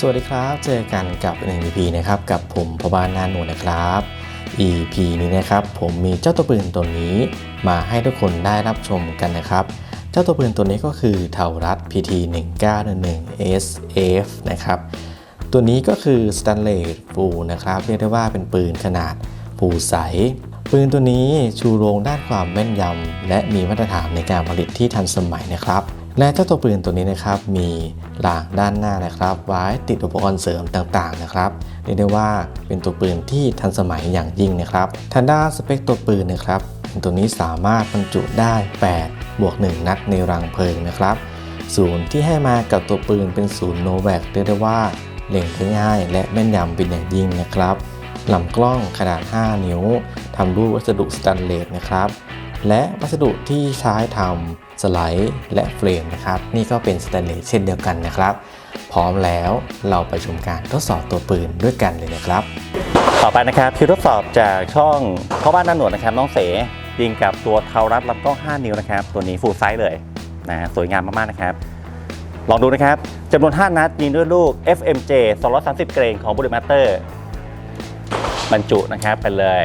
สวัสดีครับ เจอกันกับ1 EP นะครับ กับผมพบานนาหนูนะครับ EP นี้นะครับ ผมมีเจ้าตัวปืนตัวนี้ มาให้ทุกคนได้รับชมกันนะครับ เจ้าตัวปืนตัวนี้ก็คือเทารัด PT 1911 SF นะครับ ตัวนี้ก็คือ Stainless Full นะครับ เรียกได้ว่าเป็นปืนขนาดฟูใส ปืนตัวนี้ชูโรงด้านความแม่นยำและมีมาตรฐานในการผลิตที่ทันสมัยนะครับ และเจ้าตัวปืนตัวนี้นะครับมีหลางด้านหน้านะครับ ไว้ติดอุปกรณ์เสริมต่างๆนะครับเรียกได้ว่าเป็นตัวปืนที่ทันสมัยอย่างยิ่งนะครับทางด้านสเปคตัวปืนนะครับตัวนี้สามารถบรรจุได้ 8 บวก 1 นัดในรังเพลิงนะครับศูนย์ที่ให้มากับตัวปืนเป็นศูนย์โนแวคเรียกได้ว่าเล็งได้ง่ายและแม่นยำเป็นอย่างยิ่งนะครับลำกล้องขนาด 5 นิ้วทำด้วยวัสดุสแตนเลสนะครับ และวัสดุที่ใช้ทำสไลด์และเฟรมนะครับ นี่ก็เป็นสแตนเลสเช่นเดียวกันนะครับ พร้อมแล้วเราไปชมการทดสอบตัวปืนด้วยกันเลยนะครับ ต่อไปนะครับคือทดสอบจากช่องพ่อบ้านหน้าหนวดนะครับ น้องเสยิงกับตัวเทารัดลำกล้อง 5 นิ้วนะครับ ตัวนี้ฟูลไซส์เลยนะสวยงามมากๆนะครับ ลองดูนะครับจำนวน 5 นัดยิงด้วยลูก FMJ 230 เกรนของ b u l l e t Master บรรจุนะครับไปเลย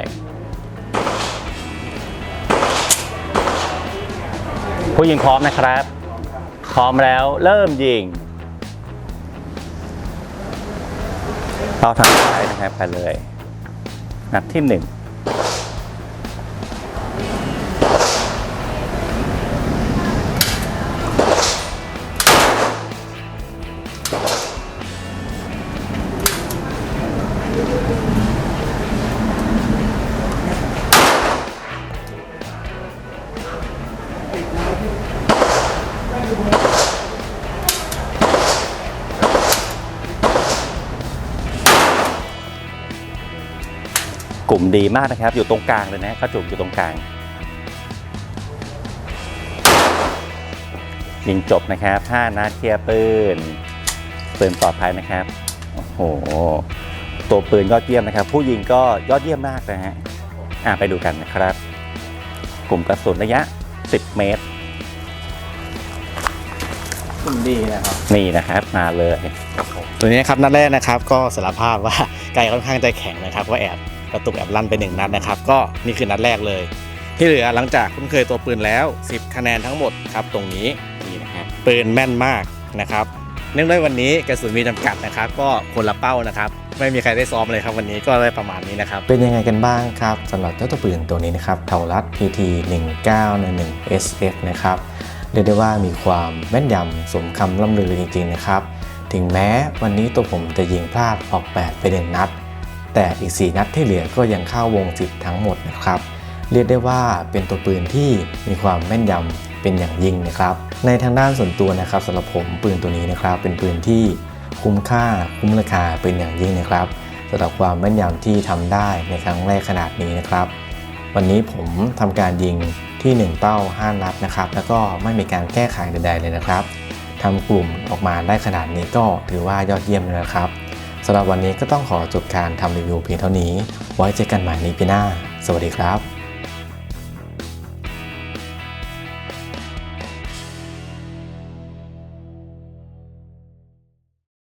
ผู้ยิงพร้อมนะครับพร้อมแล้วเริ่มยิงเป้าทางซ้ายนะครับไปเลย นัดที่หนึ่ง กลุ่มดีมากนะครับ อยู่ตรงกลางเลยนะกระจุกอยู่ตรงกลาง ยิงจบนะครับ5นัดเคลียร์ปืนปืนปลอดภัยนะครับ โอ้โห ตัวปืนยอดเยี่ยมนะครับ ผู้ยิงก็ยอดเยี่ยมมากนะฮะอะไปดูกันนะครับ กลุ่มกระสุนระยะ 10 เมตรคุณดีนะครับ นี่นะครับมาเลย ตัวนี้นะครับนัดแรกนะครับก็สารภาพว่าไกลค่อนข้างใจแข็งนะครับว่าแอบ กระตุกแอบลั่นไปหนึ่งนัดนะครับ ก็นี่คือนัดแรกเลย ที่เหลือหลังจากคุ้นเคยตัวปืนแล้ว 10 คะแนนทั้งหมดครับ ตรงนี้นี่นะครับปืนแม่นมากนะครับเนื่องด้วยวันนี้กระสุนมีจำกัดนะครับ ก็คนละเป้านะครับ ไม่มีใครได้ซ้อมเลยครับวันนี้ก็ได้ประมาณนี้นะครับ เป็นยังไงกันบ้างครับสำหรับเจ้าตัวปืนตัวนี้นะครับเทารัด PT 1911 SF นะครับเรียกได้ว่ามีความแม่นยำสมคำล่ำลือจริงๆนะครับ ถึงแม้วันนี้ตัวผมจะยิงพลาดออก8ไปหนึ่งนัด แต่อีก 4 นัดที่เหลือก็ยังเข้าวงจิตทั้งหมดนะครับ เรียกได้ว่าเป็นตัวปืนที่มีความแม่นยำเป็นอย่างยิ่งนะครับ ในทางด้านส่วนตัวนะครับสำหรับผมปืนตัวนี้นะครับ เป็นปืนที่คุ้มค่าคุ้มราคาเป็นอย่างยิ่งนะครับสำหรับความแม่นยำที่ทำได้ในครั้งแรกขนาดนี้นะครับ วันนี้ผมทำการยิงที่ 1 เป้า 5 นัดนะครับ แล้วก็ไม่มีการแก้ไขใดๆเลยนะครับทำกลุ่มออกมาได้ขนาดนี้ก็ถือว่ายอดเยี่ยมเลยนะครับ สำหรับวันนี้ก็ต้องขอจบการทำรีวิวเพียงเท่านี้ ไว้เจอกันใหม่ในปีหน้า สวัสดีครับ